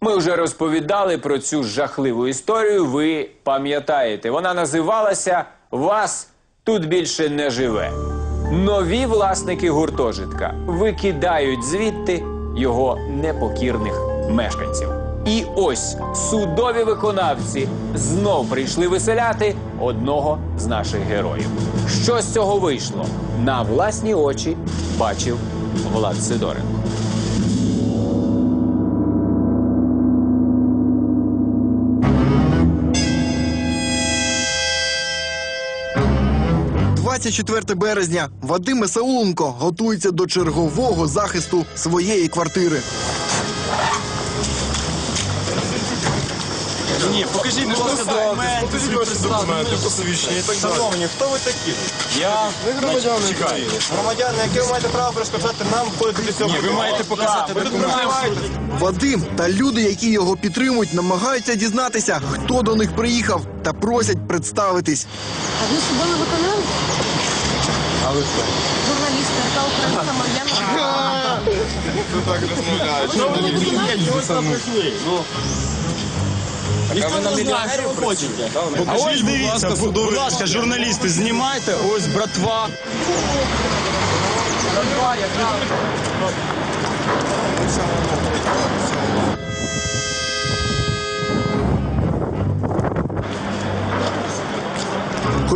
Ми вже розповідали про цю жахливу історію. Ви пам'ятаєте, вона називалася Вас тут більше не живе. Нові власники гуртожитка викидають звідти його непокірних мешканців. І ось судові виконавці знов прийшли виселяти одного з наших героїв. Що з цього вийшло? На власні очі бачив Влад Сидоренко. – 24 березня Вадим Месауленко готується до чергового захисту своєї квартири. Ні, покажіть, будь ласка, документи. Покажіть ваші документи, посвідчення і так далі. Шановні, хто ви такі? Я Ви громадяни чекаю. України. Громадяни, яке ви маєте право перешкоджати нам входити до цього? Ні, ви маєте показати Ви тут документи. Вадим та люди, які його підтримують, намагаються дізнатися, хто до них приїхав, та просять представитись. А ви судовий виконавець? А ви хто? Журналіст, яка Україна, моя Ви так розмовляєте. Що ви прийшли. Ну. Ніхто не знає, що ви хочете. А ось дивіться, будь ласка, журналісти, знімайте, ось братва.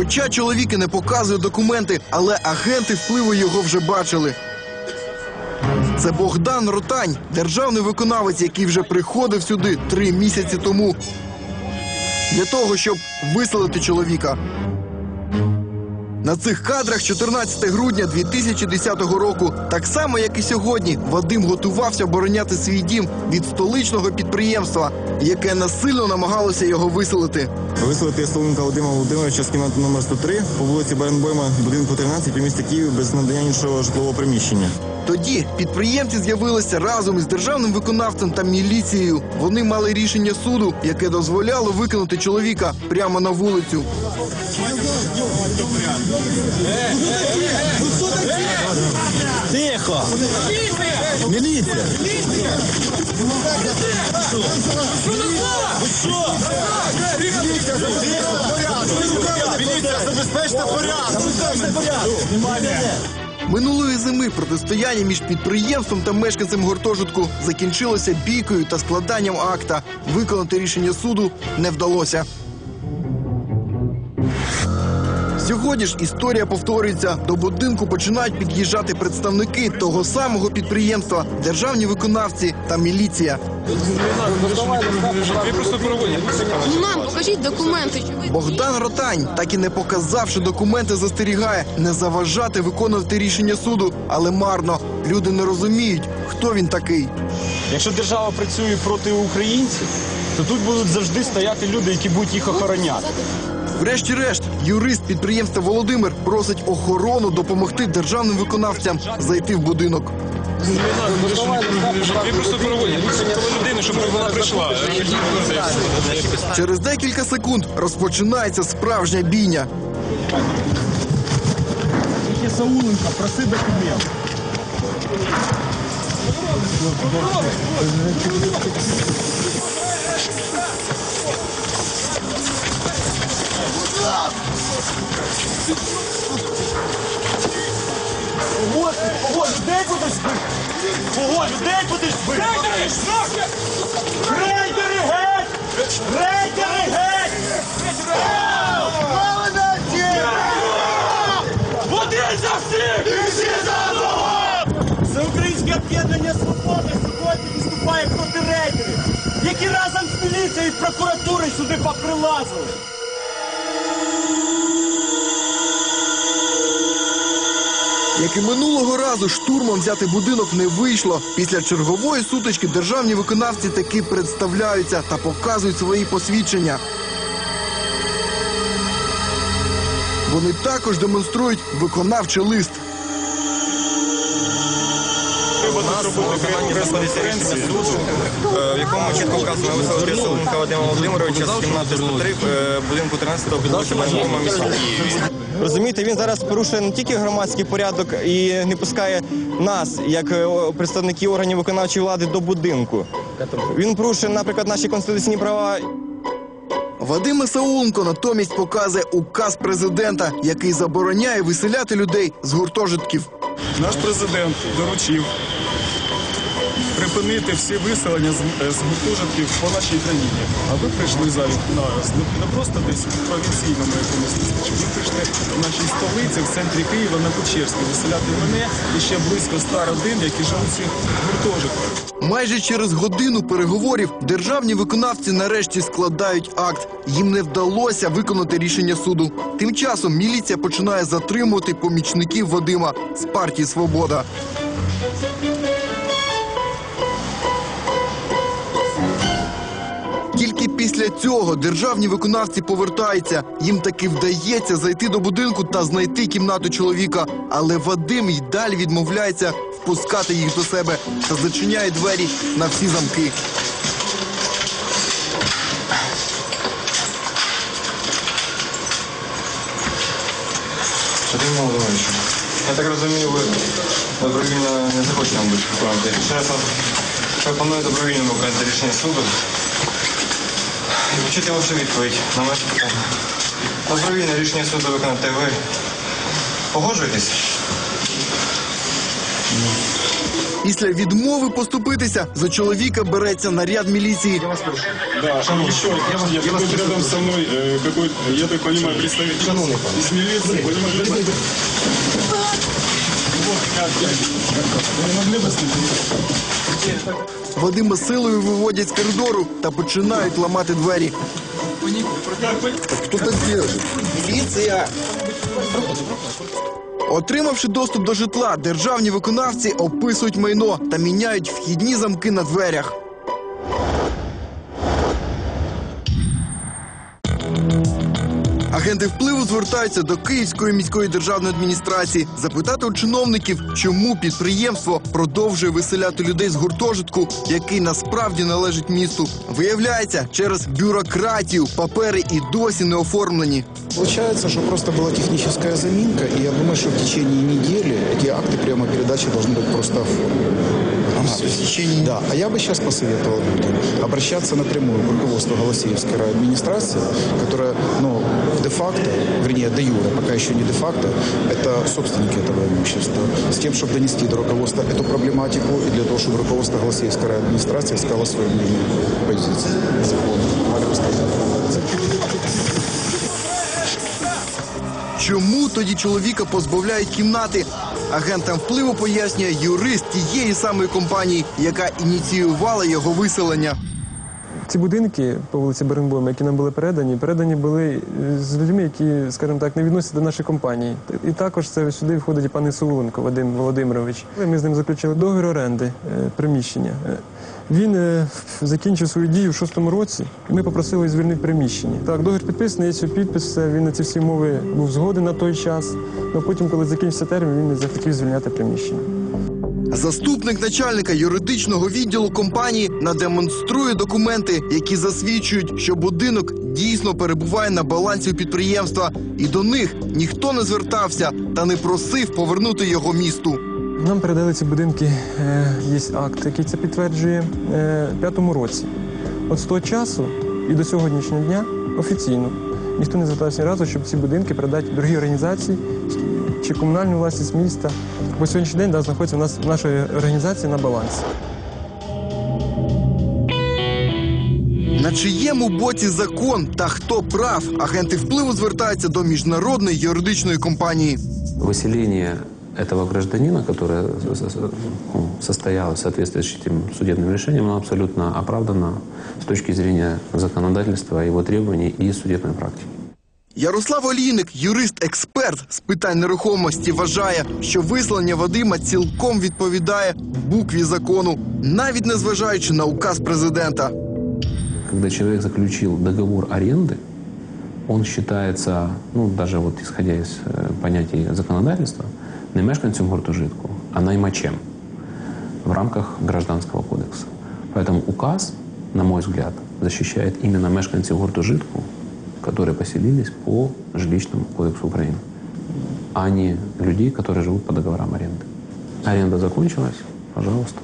Хоча чоловік і не показує документи, але агенти впливу його вже бачили. Це Богдан Ротань, державний виконавець, який вже приходив сюди три місяці тому. Для того, щоб виселити чоловіка. На цих кадрах 14 грудня 2010 року, так само як і сьогодні, Вадим готувався обороняти свій дім від столичного підприємства, яке насильно намагалося його виселити. Виселити Ясоленка Вадима Володимировича з кімнати номер 103 по вулиці Беренбойма, будинку 13 у місті Києві без надання іншого житлового приміщення. Тоді підприємці з'явилися разом із державним виконавцем та міліцією. Вони мали рішення суду, яке дозволяло викинути чоловіка прямо на вулицю. Тихо! Міліція! Міліція, забезпечте порядок. Минулої зими протистояння між підприємством та мешканцем гуртожитку закінчилося бійкою та складанням акта. Виконати рішення суду не вдалося. Сьогодні ж історія повторюється. До будинку починають під'їжджати представники того самого підприємства, державні виконавці та міліція. Ну нам покажіть документи. Богдан Ротань, так і не показавши документи, застерігає не заважати виконувати рішення суду, але марно. Люди не розуміють, хто він такий. Якщо держава працює проти українців, то тут будуть завжди стояти люди, які будуть їх охороняти. Врешті-решт, юрист підприємства Володимир просить охорону допомогти державним виконавцям зайти в будинок. Через декілька секунд розпочинається справжня бійня. Сауленка, проси документ. Ого, ого, людей будеш бити! Ого, людей будеш бити! Рейдери геть! Рейдери геть! Один за всіх! І всі за одного! Всеукраїнське об'єднання свободи сьогодні виступає проти рейдерів, які разом з міліцією і прокуратурою сюди поприлазили. Як і минулого разу, штурмом взяти будинок не вийшло. Після чергової сутички державні виконавці таки представляються та показують свої посвідчення. Вони також демонструють виконавчий лист. Е, в якому чітко вказано Вадима Володимировича з кімнати 103 е, будинку 13 по вулиці Баранкома в місті Києві. Розумієте, він зараз порушує не тільки громадський порядок і не пускає нас, як е, представників органів виконавчої влади, до будинку. Він порушує, наприклад, наші конституційні права Вадим Сауленко натомість показує указ президента, який забороняє виселяти людей з гуртожитків. Наш президент доручив припинити всі виселення з, е, з гуртожитків по нашій країні. А ви прийшли зараз зараз не, просто десь в провінційному якомусь місті. Ви прийшли в нашій столиці, в центрі Києва на Печерській, виселяти мене і ще близько ста родин, які живуть в цих гуртожитках. Майже через годину переговорів державні виконавці нарешті складають акт. Їм не вдалося виконати рішення суду. Тим часом міліція починає затримувати помічників Вадима з партії Свобода. Після цього державні виконавці повертаються. Їм таки вдається зайти до будинку та знайти кімнату чоловіка. Але Вадим й далі відмовляється впускати їх до себе та зачиняє двері на всі замки. Вадим Володимирович, я так розумію, ви добровільно не захочете нам більше виконувати. Вам пропоную добровільно рішення суду І почути вашу відповідь на ваше питання. Добровільне рішення суду виконати ви погоджуєтесь? Після відмови поступитися за чоловіка береться наряд міліції. Да, еще, я, я тут рядом со мной, э, какой, я так понимаю, представитель из милиции. понимаете? Вот, как я. Вы не могли бы следить? Вадима силою виводять з коридору та починають ламати двері. Хто так робить? Міліція! Отримавши доступ до житла, державні виконавці описують майно та міняють вхідні замки на дверях. Агенти впливу звертаються до Київської міської державної адміністрації запитати у чиновників, чому підприємство продовжує виселяти людей з гуртожитку, який насправді належить місту. Виявляється, через бюрократію папери і досі не оформлені. Получается, что просто была техническая заминка, и я думаю, что в течение недели эти акты приема передачи должны быть просто оформлены. в течение... Да, а я бы сейчас посоветовал людям обращаться напрямую к руководству Голосеевской администрации, которая, ну, де-факто, вернее, де юре, пока еще не де-факто, это собственники этого имущества, с тем, чтобы донести до руководства эту проблематику и для того, чтобы руководство Голосеевской администрации сказало свое мнение по позиции закона. Валя, рассказывай. Чому тоді чоловіка позбавляють кімнати? Агентам впливу пояснює юрист тієї самої компанії, яка ініціювала його виселення. Ці будинки по вулиці Беренбойма, які нам були передані, передані були е, з людьми, які, скажімо так, не відносяться до нашої компанії. І також це сюди входить і пан Ісауленко Вадим Володимирович. Ми з ним заключили договір оренди е, приміщення. Він е, закінчив свою дію в шостому році. і Ми попросили звільнити приміщення. Так, договір підписаний, є цього підпис. Він на ці всі мови був згоден на той час. Але потім, коли закінчився термін, він не захотів звільняти приміщення. Заступник начальника юридичного відділу компанії надемонструє документи, які засвідчують, що будинок дійсно перебуває на балансі підприємства, і до них ніхто не звертався та не просив повернути його місту. Нам передали ці будинки, е, є акт, який це підтверджує е, в п'ятому році. От з того часу і до сьогоднішнього дня офіційно ніхто не звертався ні разу, щоб ці будинки передати другій організації чи комунальну власність міста. Бо сьогоднішній день да, знаходиться в нас в нашої організації на балансі. На чиєму боці закон та хто прав, агенти впливу звертаються до міжнародної юридичної компанії. выселение этого гражданина, которое с- с- ну, состоялось в соответствии с этим судебным решением, оно абсолютно оправдано с точки зрения законодательства, его требований и судебной практики. Ярослав Олійник, юрист-експерт з питань нерухомості, вважає, що вислання Вадима цілком відповідає букві закону, навіть не зважаючи на указ президента. Когда человек заключил договор аренды, он считается, ну, даже вот исходя из э, понятий законодательства, не мешканцем гуртожитку, а наймачем. в рамках Гражданского кодекса. Поэтому указ, на мой взгляд, защищает именно мешканцев гуртожитку, которые поселились по жилищному кодексу Украины, а не людей, которые живут по договорам аренды. Аренда закончилась, пожалуйста,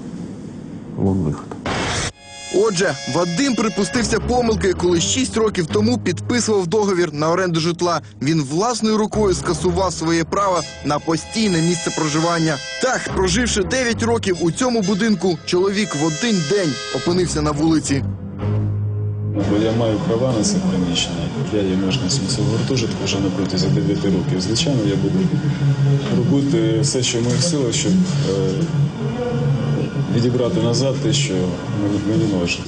вот выход. Отже, Вадим припустився помилки, коли 6 років тому підписував договір на оренду житла. Він власною рукою скасував своє право на постійне місце проживання. Так, проживши 9 років у цьому будинку, чоловік в один день опинився на вулиці. Бо я маю права на це приміщення. Я є мешканцем цього гуртожитку вже на протязі 9 років. Звичайно, я буду робити все, що в моїх силах, щоб е, відібрати назад те, що мені- належить.